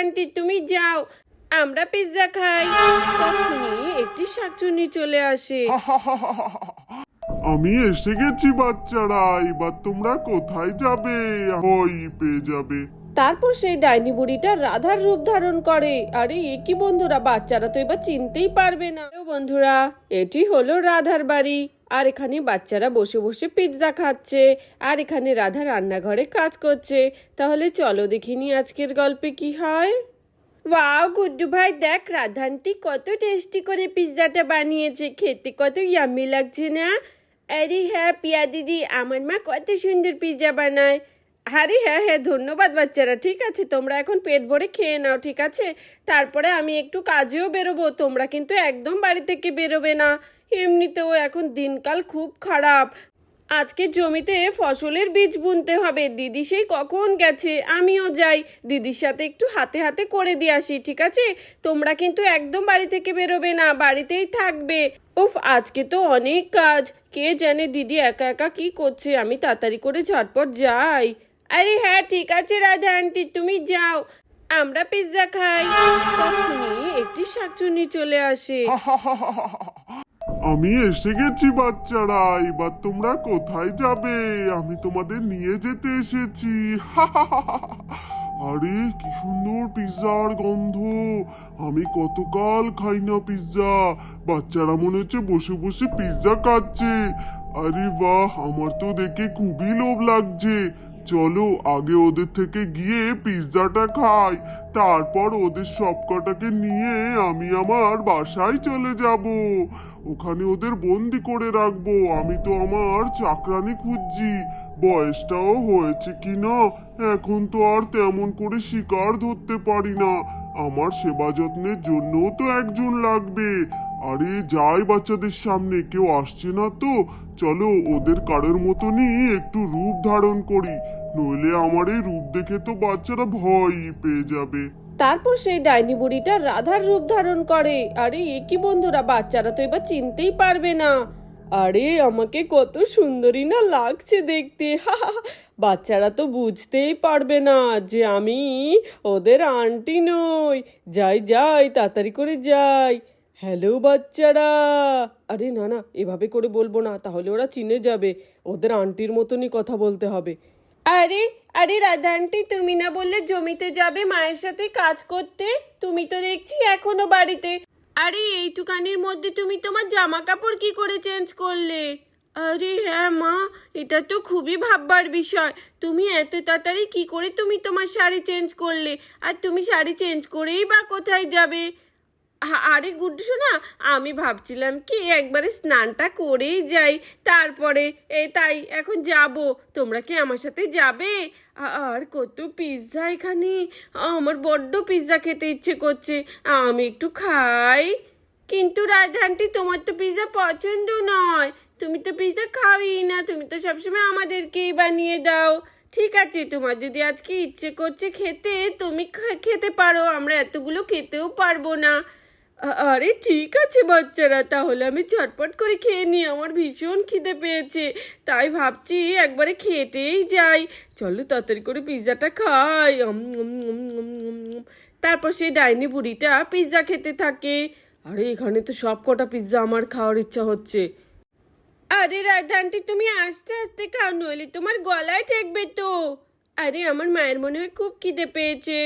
Aunty তুমি যাও আমরা পিৎজা খাই। তখনই একটি শাকচুনি চলে আসে। আমি এসে গেছি বাচ্চারা এবার তোমরা কোথায় যাবে? ওই পেয়ে যাবে। তারপর সেই ডাইনি বুড়িটা রাধার রূপ ধারণ করে। আরে এ কি বন্ধুরা বাচ্চারা তো এবার চিনতেই পারবে না। বন্ধুরা এটি হলো রাধার বাড়ি। আর এখানে বাচ্চারা বসে বসে পিৎজা খাচ্ছে, আর এখানে রাধা রান্নাঘরে কাজ করছে। তাহলে চলো দেখিনি আজকের গল্পে কি হয়। ওয়াও, গুড্ডু ভাই, দেখ রাধানটি কত টেস্টি করে পিৎজাটা বানিয়েছে। খেতে কত ইয়ামি লাগছে না? আরে হ্যাঁ পিয়া দিদি, আমার মা কত সুন্দর পিৎজা বানায়। আরে হ্যাঁ হ্যাঁ ধন্যবাদ বাচ্চারা, ঠিক আছে, তোমরা এখন পেট ভরে খেয়ে নাও, ঠিক আছে? তারপরে আমি একটু কাজেও বেরোবো, তোমরা কিন্তু একদম বাড়ি থেকে বেরোবে না। এমনিতেও এখন দিনকাল খুব খারাপ। আজকে জমিতে ফসলের বীজ বুনতে হবে। দিদি সেই কখন গেছে? আমিও যাই। দিদির সাথে একটু হাতে হাতে করে দিয়ে আসি, ঠিক আছে? তোমরা কিন্তু একদম বাড়ি থেকে বেরোবে না, বাড়িতেই থাকবে। উফ, আজকে তো অনেক কাজ। কে জানে দিদি একা একা কি করছে? আমি তাড়াতাড়ি করে ঝটপট যাই। আরে হ্যাঁ ঠিক আছে রাধা আন্টি, তুমি যাও। আমরা পিৎজা খাই। তখনই একটি শাকচুনি চলে আসে। আমি এসে গেছি, বাচ্চারা। এবার তোমরা কোথায় যাবে? আমি তোমাদের নিয়ে যেতে এসেছি। আরে, কি সুন্দর পিৎজার গন্ধ। আমি কতকাল খাই না পিৎজা। বাচ্চারা মনে হচ্ছে বসে বসে পিৎজা খাচ্ছে। আরে বাহ, আমার তো দেখে খুবই লোভ লাগছে। চলো, আগে ওদের থেকে গিয়ে পিৎজাটা খাই। তারপর ওদের সবকটাকে নিয়ে আমি আমার বাসায় চলে যাব। ওখানে ওদের বন্দি করে রাখব। আমি তো আমার চাকরানি খুঁজছি। বয়সটাও হয়েছে কি না এখন তো আর তেমন করে শিকার ধরতে পারি না। আমার সেবা যত্নের জন্যও তো একজন লাগবে। আরে, যাই বাচ্চাদের সামনে, কেউ আসছে না তো? চলো, ওদের কারোর মতনই একটু রূপ ধারণ করি। নইলে আমার এই রূপ দেখে তো বাচ্চারা ভয় পেয়ে যাবে। তারপর সেই ডাইনি বুড়িটা রাধার রূপ ধারণ করে। আরে, এ কি বন্ধুরা, বাচ্চারা তো এবার চিনতেই পারবে না। আরে, আমাকে কত সুন্দরী না লাগছে দেখতে। বাচ্চারা তো বুঝতেই পারবে না যে আমি ওদের আন্টি নই। যাই যাই, তাড়াতাড়ি করে যাই। হ্যালো, বাচ্চারা। আরে, না না, এভাবে করে বলব না, তাহলে ওরা চিনে যাবে। ওদের আন্টির মতনই কথা বলতে হবে। আরে আরে রাধা আন্টি, তুমি না বললে জমিতে যাবে মায়ের সাথে কাজ করতে? তুমি তো দেখছি এখনও বাড়িতে। আরে, এইটুকানির মধ্যে তুমি তোমার জামা কাপড় কি করে চেঞ্জ করলে? আরে হ্যাঁ মা, এটা তো খুবই ভাববার বিষয়। তুমি এত তাড়াতাড়ি কি করে তুমি তোমার শাড়ি চেঞ্জ করলে? আর তুমি শাড়ি চেঞ্জ করেই বা কোথায় যাবে? আরে গুড্ডু শোনা আমি ভাবছিলাম কি একবারে স্নানটা করেই যাই, তারপরে, এ তাই, এখন যাব, তোমরা কি আমার সাথে যাবে? আর কত পিৎজা এখানে, আমার বড্ড পিৎজা খেতে ইচ্ছে করছে, আমি একটু খাই। কিন্তু রাধানটি তোমার তো পিৎজা পছন্দ নয়, তুমি তো পিৎজা খাওই না, তুমি তো সবসময় আমাদেরকেই বানিয়ে দাও। ঠিক আছে, তোমার যদি আজকে ইচ্ছে করছে খেতে, তুমি খেতে পারো, আমরা এতগুলো খেতেও পারব না। আরে ঠিক আছে বাচ্চারা, তাহলে আমি চটপট করে খেয়ে নিই, আমার ভীষণ খিদে পেয়েছে। তাই ভাবছি একবারে খেটেই যাই। চলো তাড়াতাড়ি করে পিৎজাটা খাই। তারপর সেই ডাইনি বুড়িটা পিৎজা খেতে থাকে। আরে, এখানে তো সব কটা পিৎজা আমার খাওয়ার ইচ্ছা হচ্ছে। আরে রাধা আন্টি, তুমি আস্তে আস্তে খাও, নইলে তোমার গলায় ঠেকবে তো। আরে, আমার মায়ের মনে হয় খুব খিদে পেয়েছে।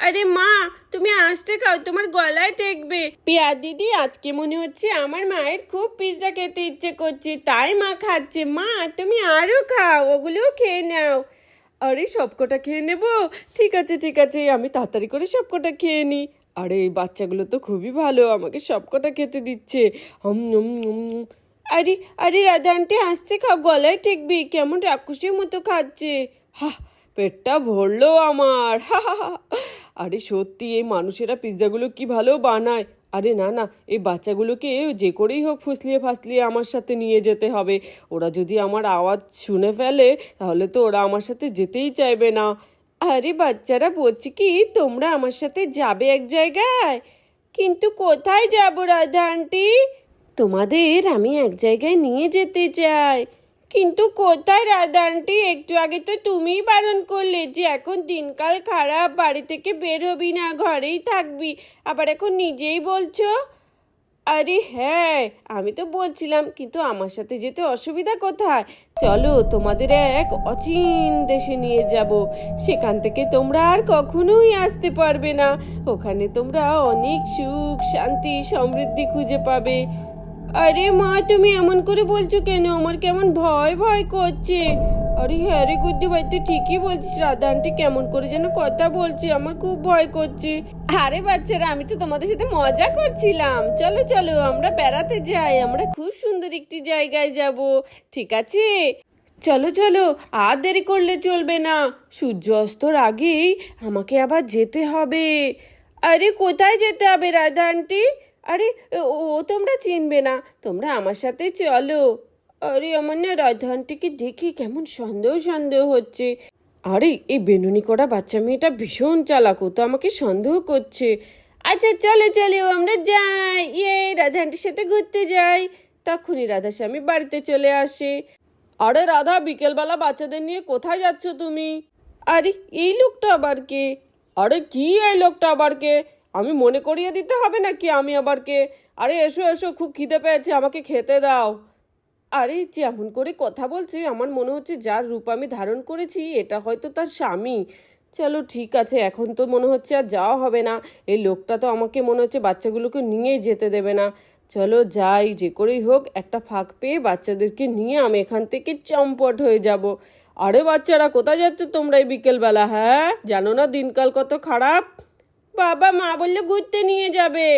আরে মা, তুমি আসতে খাও, তোমার গলায় ঠেকবে। পিয়া দিদি, আজকে মনে হচ্ছে আমার মায়ের খুব পিৎজা খেতে ইচ্ছে করছে, তাই মা খাচ্ছে। মা, তুমি আরও খাও, ওগুলোও খেয়ে নাও। আরে, সবকটা খেয়ে নেব? ঠিক আছে ঠিক আছে, আমি তাড়াতাড়ি করে সবকটা খেয়ে নিই। আরে, এই বাচ্চাগুলো তো খুবই ভালো, আমাকে সবকটা খেতে দিচ্ছে। হম হম হম। আরে আরে, রাধা আন্টি, আসতে খাও, গলায় ঠেকবি, কেমন রাক্ষসের মতো খাচ্ছে। হা পেটটা ভরলো আমার। হা হা হা। আরে সত্যি, এই মানুষেরা পিৎজাগুলো কি ভালো বানায়? আরে না না, এই বাচ্চাগুলোকে যে করেই হোক ফুসলিয়ে ফাসলিয়ে আমার সাথে নিয়ে যেতে হবে। ওরা যদি আমার আওয়াজ শুনে ফেলে, তাহলে তো ওরা আমার সাথে যেতেই চাইবে না। আরে বাচ্চারা, বলছি কি, তোমরা আমার সাথে যাবে এক জায়গায়? কিন্তু কোথায় যাব রাধা আন্টি তোমাদের আমি এক জায়গায় নিয়ে যেতে চাই। কিন্তু কোথায় রাধা আন্টি? একটু আগে তো তুমিই বারণ করলে যে এখন দিনকাল খারাপ, বাড়ি থেকে বের হবি না, ঘরেই থাকবি। আবার এখন নিজেই বলছো? আরে হ্যাঁ আমি তো বলছিলাম, কিন্তু আমার সাথে যেতে অসুবিধা কোথায়? চলো তোমাদের এক অচিন দেশে নিয়ে যাব। সেখান থেকে তোমরা আর কখনোই আসতে পারবে না। ওখানে তোমরা অনেক সুখ, শান্তি, সমৃদ্ধি খুঁজে পাবে। আরে মা, তুমি এমন করে বলছো কেন? আমার কেমন ভয় ভয় করছে। আরে হ্যাঁ রে গুড্ডি ভাই, তুই ঠিকই বলছিস। রাধা আন্টি কেমন করে যেন কথা বলছে, আমার খুব ভয় করছে। আরে বাচ্চারা, আমি তো তোমাদের সাথে মজা করছিলাম। চলো চলো, আমরা বেড়াতে যাই। আমরা খুব সুন্দর একটি জায়গায় যাব, ঠিক আছে? চলো চলো, আর দেরি করলে চলবে না। সূর্য অস্তর আগেই আমাকে আবার যেতে হবে। আরে কোথায় যেতে হবে রাধা আন্টি? আরে, ও তোমরা চিনবে না। তোমরা আমার সাথে চলো। আরে, আমার না রাধা আন্টিকে দেখি কেমন সন্দেহ সন্দেহ হচ্ছে। আরে, এই বেনুনি করা বাচ্চা মেয়েটা ভীষণ চালাক তো আমাকে সন্দেহ করছে। আচ্ছা চলো চলো, আমরা যাই। ইয়ে রাধা আন্টির সাথে ঘুরতে যাই। তখনই রাধা স্বামী বাড়িতে চলে আসে। আরে, রাধা, বিকেলবেলা বাচ্চাদের নিয়ে কোথায় যাচ্ছ তুমি? আরে, এই লোকটা আবার কে? আরে, কি এই লোকটা আবার কে? আমি মনে করিয়ে দিতে হবে নাকি? আমি আবার কে? আরে, এসো এসো, খুব খিদে পেয়েছে, আমাকে খেতে দাও। আরে, যেমন করে কথা বলছে, আমার মনে হচ্ছে যার রূপ আমি ধারণ করেছি, এটা হয়তো তার স্বামী। চলো, ঠিক আছে, এখন তো মনে হচ্ছে আর যাওয়া হবে না। এই লোকটা তো আমাকে মনে হচ্ছে বাচ্চাগুলোকে নিয়েই যেতে দেবে না। চলো, যাই, যে করেই হোক, একটা ফাঁক পেয়ে বাচ্চাদেরকে নিয়ে আমি এখান থেকে চম্পট হয়ে যাব। আরে বাচ্চারা, কোথায় যাচ্ছ তোমরা এই বিকেলবেলা হ্যাঁ? জানো না দিনকাল কত খারাপ? বাবা মা বললে ঘুরতে নিয়ে যাবে।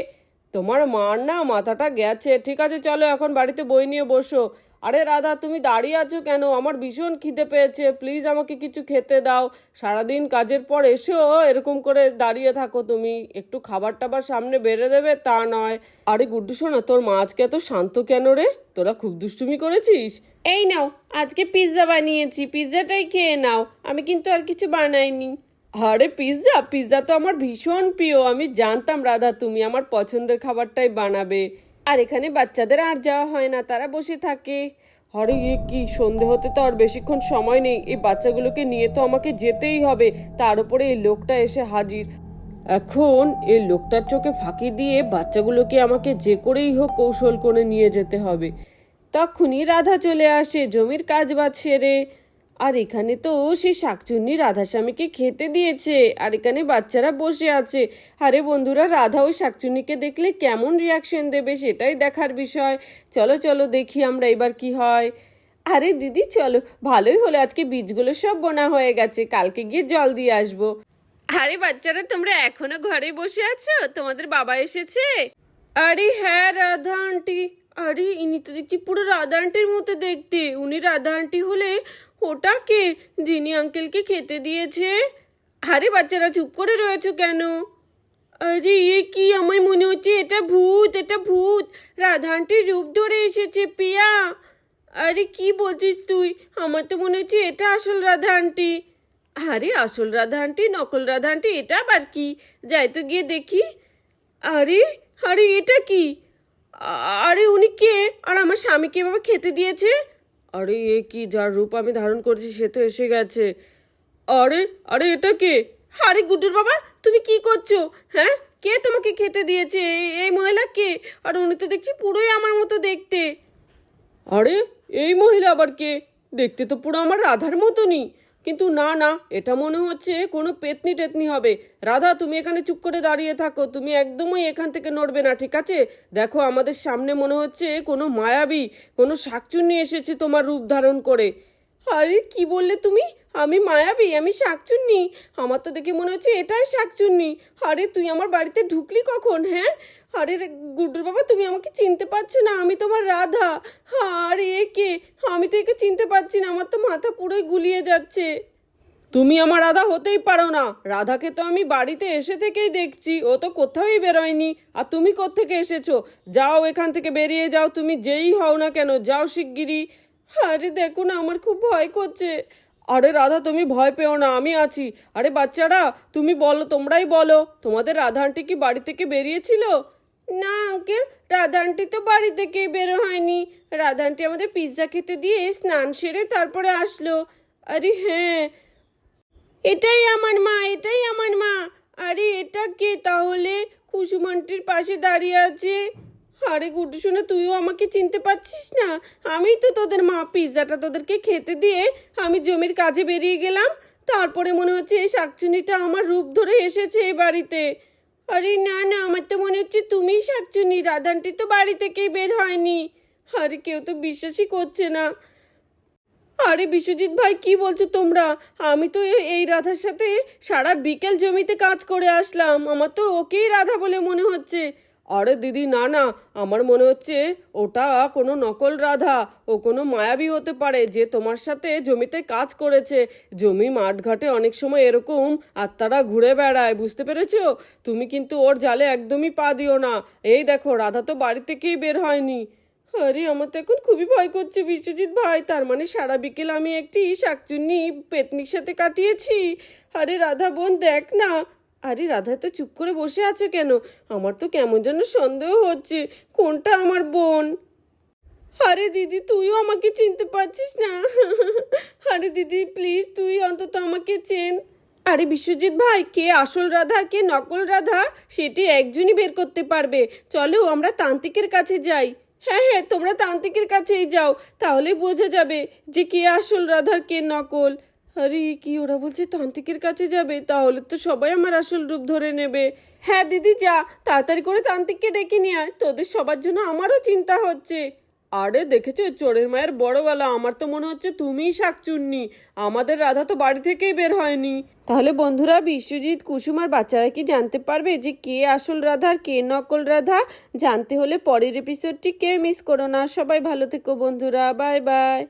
তোমার মার না মাথাটা গেছে। ঠিক আছে, চলো এখন বাড়িতে বই নিয়ে বসো। আরে রাধা, তুমি দাঁড়িয়ে আছো কেন? আমার ভীষণ খিদে পেয়েছে। প্লিজ আমাকে কিছু খেতে দাও। সারাদিন কাজের পর এসেও এরকম করে দাঁড়িয়ে থাকো তুমি। একটু খাবার টাবার সামনে বেড়ে দেবে, তা নয়। আরে গুড্ডু শোনা, তোর মা আজকে এত শান্ত কেন রে? তোরা খুব দুষ্টুমি করেছিস? এই নাও, আজকে পিৎজা বানিয়েছি। পিৎজাটাই খেয়ে নাও। আমি কিন্তু আর কিছু বানাইনি। আরে পিৎজা পিৎজা তো আমার ভীষণ প্রিয়। আমি জানতাম, রাধা, তুমি আমার পছন্দের খাবারটাই বানাবে। আর এখানে বাচ্চাদের আর যাওয়া হয় না, তারা বসে থাকে। আরে, এ কি সন্ধে হতে তো আর বেশিক্ষণ সময় নেই। এই বাচ্চাগুলোকে নিয়ে তো আমাকে যেতেই হবে। তার উপরে এই লোকটা এসে হাজির। এখন এই লোকটার চোখে ফাঁকি দিয়ে বাচ্চাগুলোকে আমাকে যে করেই হোক কৌশল করে নিয়ে যেতে হবে। তখনই রাধা চলে আসে, জমির কাজ বাজ সেরে। আর এখানে তো সেই শাকচুন্নি রাধাস্বামীকে খেতে দিয়েছে, আর এখানে বাচ্চারা বসে আছে। আরে বন্ধুরা, রাধা ওই শাকচুন্নিকে দেখলে কেমন রিয়াকশন দেবে সেটাই দেখার বিষয়। চলো চলো দেখি আমরা এবার কি হয়। আরে দিদি, চলো, ভালোই হলো, আজকে বীজগুলো সব বোনা হয়ে গেছে, কালকে গিয়ে জল দিয়ে আসব। আরে বাচ্চারা, তোমরা এখনও ঘরে বসে আছো? তোমাদের বাবা এসেছে? আরে হ্যাঁ রাধা আন্টি। আরে, ইনি তো দেখছি পুরো রাধা আন্টির মতো দেখতে। উনি রাধা আন্টি হলে ওটা কে? যিনি আঙ্কেলকে খেতে দিয়েছে? আরে, বাচ্চারা চুপ করে রয়েছো কেন? আরে, এ কি? আমায় মনে হচ্ছে এটা ভূত এটা ভূত। রাধা আন্টির রূপ ধরে এসেছে পিয়া আরে, কি বলছিস তুই? আমার তো মনে হচ্ছে এটা আসল রাধা আন্টি আরে, আসল রাধা আন্টি নকল রাধা আন্টি এটা আবার কি? যাই তো গিয়ে দেখি। আরে আরে, এটা কি? আরে, উনি কে? আর আমার স্বামীকে এভাবে খেতে দিয়েছে? আরে, এ কি যার রূপ আমি ধারণ করেছি সে তো এসে গেছে। আরে আরে, এটা কে? আরে গুড্ডুর বাবা, তুমি কি করছ? হ্যাঁ? কে তোমাকে খেতে দিয়েছে? এই- মহিলা কে? আর উনি তো দেখছি পুরোই আমার মতো দেখতে। আরে, এই মহিলা আবার কে? দেখতে তো পুরো আমার রাধার মতনই। কিন্তু না না, এটা মনে হচ্ছে কোনো পেতনি টেতনি হবে। রাধা, তুমি এখানে চুপ করে দাঁড়িয়ে থাকো। তুমি একদমই এখান থেকে নড়বে না, ঠিক আছে? দেখো, আমাদের সামনে মনে হচ্ছে কোনো মায়াবী, কোনো শাকচুন্নি এসেছে তোমার রূপ ধারণ করে। আরে, কি বললে তুমি? আমি মায়াবী, আমি শাকচুন্নি। আমার তো দেখে মনে হচ্ছে এটাই শাকচুন্নি। আরে, তুই আমার বাড়িতে ঢুকলি কখন হ্যাঁ? আরে রে, গুড্ডুর বাবা তুমি আমাকে চিনতে পারছ না আমি তোমার রাধা। আরে এ কে? আমি তো একে চিনতে পারছি না আমার তো মাথা পুরোই গুলিয়ে যাচ্ছে। তুমি আমার রাধা হতেই পারো না। রাধাকে তো আমি বাড়িতে এসে থেকেই দেখছি ও তো কোথাওই বেরোয়নি। আর তুমি কোত্থেকে এসেছ? যাও এখান থেকে বেরিয়ে যাও তুমি যেই হও না কেন যাও শিগগিরই। আরে দেখো না আমার খুব ভয় করছে। আরে রাধা তুমি ভয় পেও না আমি আছি। আরে বাচ্চারা তুমি বলো তোমরাই বলো তোমাদের রাধা আন্টি কি বাড়ি থেকে বেরিয়েছিল? না আঙ্কেল রাধানটি তো বাড়ি থেকে বেরো হয়নি। রাধানটি আমাদের পিৎজা খেতে দিয়ে স্নান সেরে তারপরে আসলো। আরে হ্যাঁ এটাই আমার মা, এটাই আমার মা। আরে এটা কে তাহলে? কুসুমান্টির পাশে দাঁড়িয়ে আছে। আরে গুড্ডু শোনা তুইও আমাকে চিনতে পারছিস না? আমি তো তোদের মা পিৎজাটা তোদেরকে খেতে দিয়ে আমি জমির কাজে বেরিয়ে গেলাম। তারপরে মনে হচ্ছে এই শাকচুনিটা আমার রূপ ধরে এসেছে এই বাড়িতে। আরে না না, আমার তো মনে হচ্ছে তুমি শাকচুনি রাধানটি তো বাড়ি থেকেই বের হয়নি। আরে কেউ তো বিশ্বাসই করছে না। আরে বিশ্বজিৎ ভাই, কি বলছো তোমরা? আমি তো এই রাধার সাথে সারা বিকেল জমিতে কাজ করে আসলাম। আমার তো ওকেই রাধা বলে মনে হচ্ছে। আরে দিদি, না না, আমার মনে হচ্ছে ওটা কোনো নকল রাধা, ও কোনো মায়াবী হতে পারে যে তোমার সাথে জমিতে কাজ করেছে। জমি মাঠঘাটে অনেক সময় এরকম আত্মারা ঘুরে বেড়ায়, বুঝতে পেরেছ? তুমি কিন্তু ওর জালে একদমই পা দিও না। এই দেখো, রাধা তো বাড়ি থেকেই বের হয়নি। আরে, আমার তো এখন খুবই ভয় করছে বিশ্বজিৎ ভাই, তার মানে সারা বিকেল আমি একটি শাকচুন্নি পেতনির সাথে কাটিয়েছি। আরে রাধা বোন, দেখ না আরে রাধা তো চুপ করে বসে আছো কেন? আমার তো কেমন যেন সন্দেহ হচ্ছে। কোনটা আমার বোন? আরে দিদি, তুইও আমাকে চিনতে পারছিস না। আরে দিদি প্লিজ তুই অন্তত আমাকে চেন। আরে বিশ্বজিৎ ভাই, কে আসল রাধা, কে নকল রাধা, সেটি একজনই বের করতে পারবে। চলো, আমরা তান্ত্রিকের কাছে যাই। হ্যাঁ হ্যাঁ তোমরা তান্ত্রিকের কাছেই যাও তাহলে বোঝা যাবে যে কে আসল রাধার কে নকল। আরে, কি ওরা বলছে তান্ত্রিকের কাছে যাবে? তাহলে তো সবাই আমার আসল রূপ ধরে নেবে। হ্যাঁ দিদি, যা। তাড়াতাড়ি করে তান্ত্রিককে ডেকে নিয়ে আয়। তোদের সবার জন্য আমারও চিন্তা হচ্ছে। আরে, দেখেছ? চোরের মায়ের বড় গলা। আমার তো মনে হচ্ছে তুমিই শাকচুন্নি। আমাদের রাধা তো বাড়ি থেকেই বের হয়নি। তাহলে বন্ধুরা, বিশ্বজিৎ, কুসুম আর বাচ্চারা কি জানতে পারবে যে কে আসল রাধা কে নকল রাধা? জানতে হলে পরের এপিসোডটি কে মিস করো না। সবাই ভালো থেকো বন্ধুরা। Bye bye.